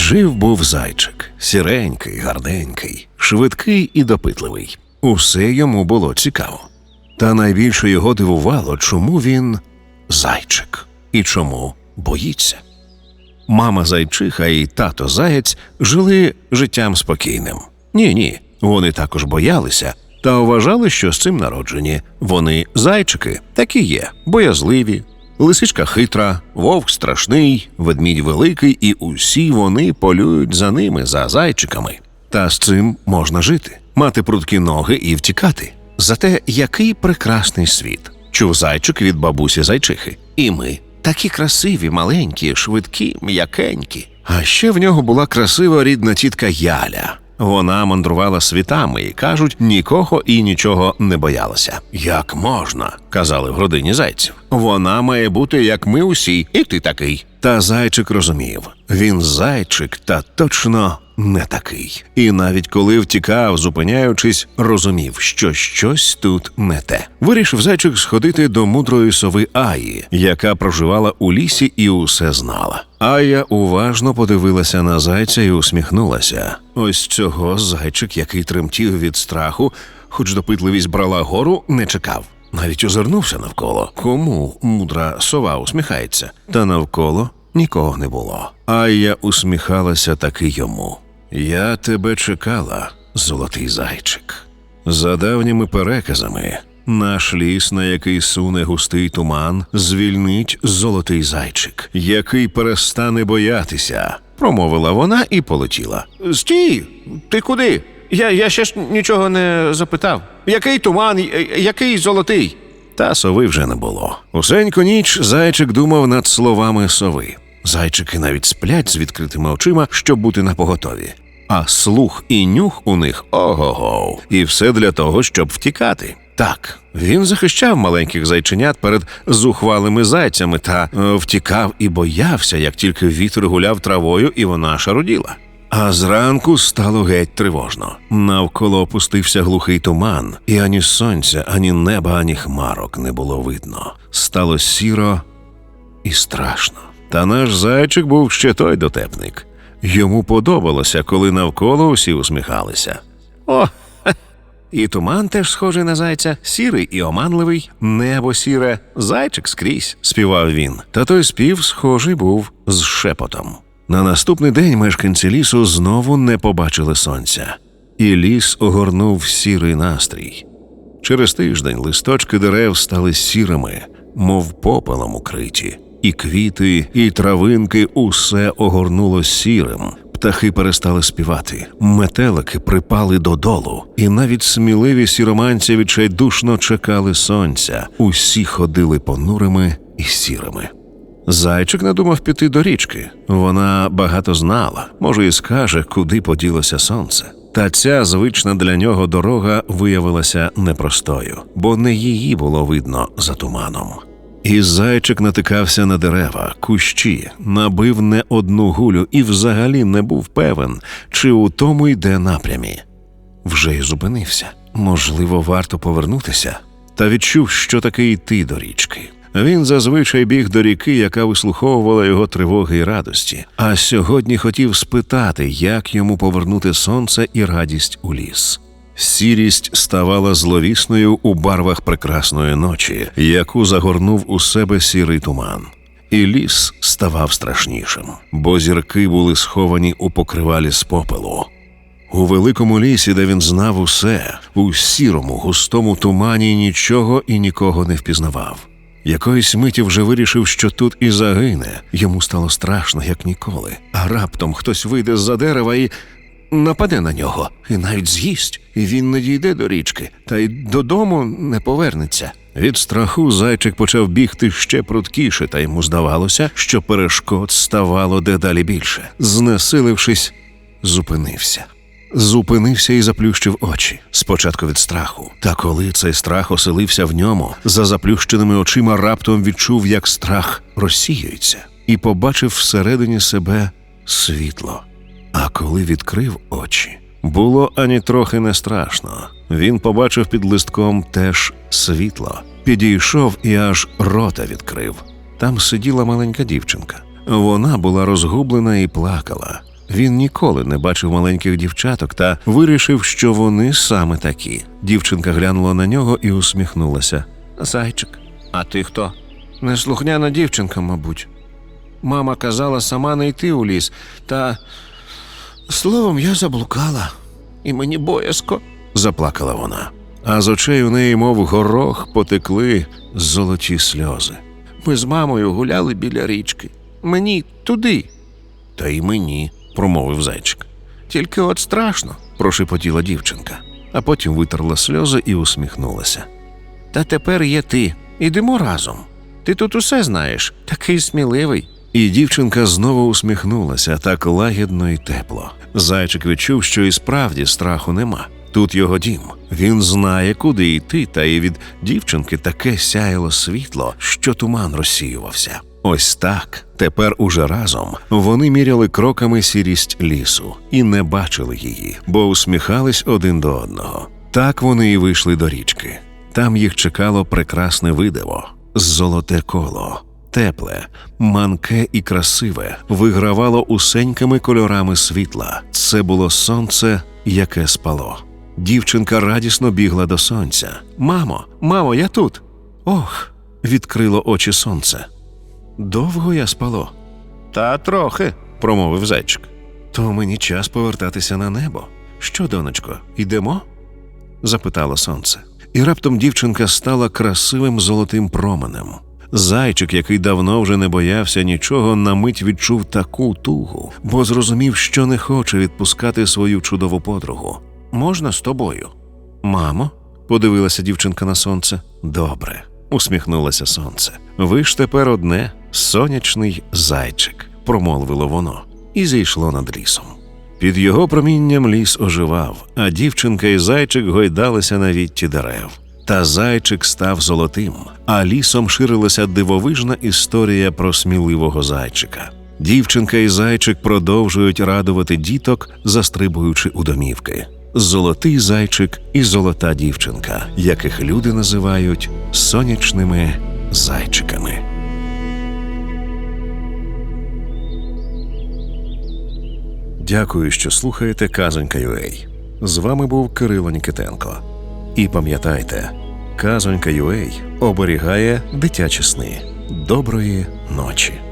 Жив був зайчик, сіренький, гарненький, швидкий і допитливий. Усе йому було цікаво. Та найбільше його дивувало, чому він зайчик і чому боїться. Мама зайчиха і тато заєць жили життям спокійним. Ні, ні, вони також боялися та вважали, що з цим народжені. Вони зайчики такі є, боязливі, лисичка хитра, вовк страшний, ведмідь великий, і усі вони полюють за ними, за зайчиками. Та з цим можна жити, мати прудкі ноги і втікати. Зате який прекрасний світ. Чув зайчик від бабусі зайчихи. І ми такі красиві, маленькі, швидкі, м'якенькі. А ще в нього була красива рідна тітка Яля. Вона мандрувала світами і кажуть, нікого і нічого не боялася. Як можна? казали в родині зайців. Вона має бути як ми усі, і ти такий. Та зайчик розумів, він зайчик, та точно не такий. І навіть коли втікав, зупиняючись, розумів, що щось тут не те. Вирішив зайчик сходити до мудрої сови Аї, яка проживала у лісі і усе знала. Ая уважно подивилася на зайця і усміхнулася. Ось цього зайчик, який тремтів від страху, хоч допитливість брала гору, не чекав. Навіть озирнувся навколо. Кому мудра сова усміхається? Та навколо нікого не було. Ая усміхалася таки йому. Я тебе чекала, золотий зайчик. За давніми переказами, наш ліс, на який суне густий туман, звільнить золотий зайчик, який перестане боятися, промовила вона і полетіла. Стій! Ти куди? Я, я ще ж нічого не запитав. Який туман, який золотий? Та сови вже не було. Усеньку ніч зайчик думав над словами сови. Зайчики навіть сплять з відкритими очима, щоб бути напоготові. А слух і нюх у них ого-го. І все для того, щоб втікати. Так, він захищав маленьких зайченят перед зухвалими зайцями та е, втікав і боявся, як тільки вітер гуляв травою, і вона шаруділа. А зранку стало геть тривожно. Навколо опустився глухий туман, і ані сонця, ані неба, ані хмарок не було видно. Стало сіро і страшно. Та наш зайчик був ще той дотепник. Йому подобалося, коли навколо усі усміхалися. О, і туман теж схожий на зайця, сірий і оманливий, небо сіре, зайчик скрізь, співав він. Та той спів схожий був з шепотом. На наступний день мешканці лісу знову не побачили сонця, і ліс огорнув сірий настрій. Через тиждень листочки дерев стали сірими, мов попелом укриті, і квіти, і травинки усе огорнуло сірим. Птахи перестали співати, метелики припали додолу, і навіть сміливі сіроманці відчайдушно чекали сонця. Усі ходили понурими і сірими. Зайчик надумав піти до річки. Вона багато знала, може, і скаже, куди поділося сонце. Та ця звична для нього дорога виявилася непростою, бо не її було видно за туманом. І зайчик натикався на дерева, кущі, набив не одну гулю і взагалі не був певен, чи у тому йде напрямі. Вже й зупинився. Можливо, варто повернутися, та відчув, що таке йти до річки. Він зазвичай біг до ріки, яка вислуховувала його тривоги й радості, а сьогодні хотів спитати, як йому повернути сонце і радість у ліс. Сірість ставала зловісною у барвах прекрасної ночі, яку загорнув у себе сірий туман. І ліс ставав страшнішим, бо зірки були сховані у покривалі з попелу. У великому лісі, де він знав усе, у сірому, густому тумані нічого і нікого не впізнавав. Якоїсь миті вже вирішив, що тут і загине. Йому стало страшно, як ніколи. А раптом хтось вийде з-за дерева і нападе на нього, і навіть з'їсть, і він не дійде до річки, та й додому не повернеться. Від страху зайчик почав бігти ще пруткіше, та йому здавалося, що перешкод ставало дедалі більше. Знесилившись, зупинився. Зупинився і заплющив очі спочатку від страху. Та коли цей страх оселився в ньому, за заплющеними очима раптом відчув, як страх розсіюється, і побачив всередині себе світло. А коли відкрив очі, було ані трохи не страшно. Він побачив під листком теж світло, підійшов і аж рота відкрив. Там сиділа маленька дівчинка. Вона була розгублена і плакала. Він ніколи не бачив маленьких дівчаток та вирішив, що вони саме такі. Дівчинка глянула на нього і усміхнулася. Зайчик, А ти хто? Неслухняна дівчинка, мабуть. Мама казала сама не йти у ліс, та словом, я заблукала, і мені боязко. заплакала вона. А з очей у неї, мов горох, потекли золоті сльози. Ми з мамою гуляли біля річки. Мені туди. Та й мені, промовив зайчик. Тільки от страшно. Прошепотіла дівчинка, а потім витерла сльози і усміхнулася. Та тепер є ти. Ідемо разом. Ти тут усе знаєш, такий сміливий. І дівчинка знову усміхнулася так лагідно і тепло. Зайчик відчув, що і справді страху нема. Тут його дім. Він знає, куди йти, та і від дівчинки таке сяяло світло, що туман розсіювався. Ось так, тепер уже разом вони міряли кроками сірість лісу і не бачили її, бо усміхались один до одного. Так вони і вийшли до річки. Там їх чекало прекрасне видиво золоте коло. Тепле, манке і красиве вигравало усенькими кольорами світла. Це було сонце, яке спало. Дівчинка радісно бігла до сонця. Мамо, мамо, я тут. Ох, відкрило очі сонце. Довго я спало, Та трохи. промовив зайчик. То мені час повертатися на небо. Що, донечко, йдемо? запитало сонце. І раптом дівчинка стала красивим золотим променем. Зайчик, який давно вже не боявся нічого, на мить відчув таку тугу, бо зрозумів, що не хоче відпускати свою чудову подругу. Можна з тобою? Мамо, подивилася дівчинка на сонце. Добре, усміхнулося сонце. Ви ж тепер одне сонячний зайчик, промовило воно, і зійшло над лісом. Під його промінням ліс оживав, а дівчинка і зайчик гойдалися на вітті дерев. Та зайчик став золотим, а лісом ширилася дивовижна історія про сміливого зайчика. Дівчинка і зайчик продовжують радувати діток, застрибуючи у домівки. Золотий зайчик і золота дівчинка, яких люди називають сонячними зайчиками. Дякую, що слухаєте Казонька UA. З вами був Кирило Нікитенко. І пам'ятайте, Казонька UA оберігає дитячі сни. Доброї ночі!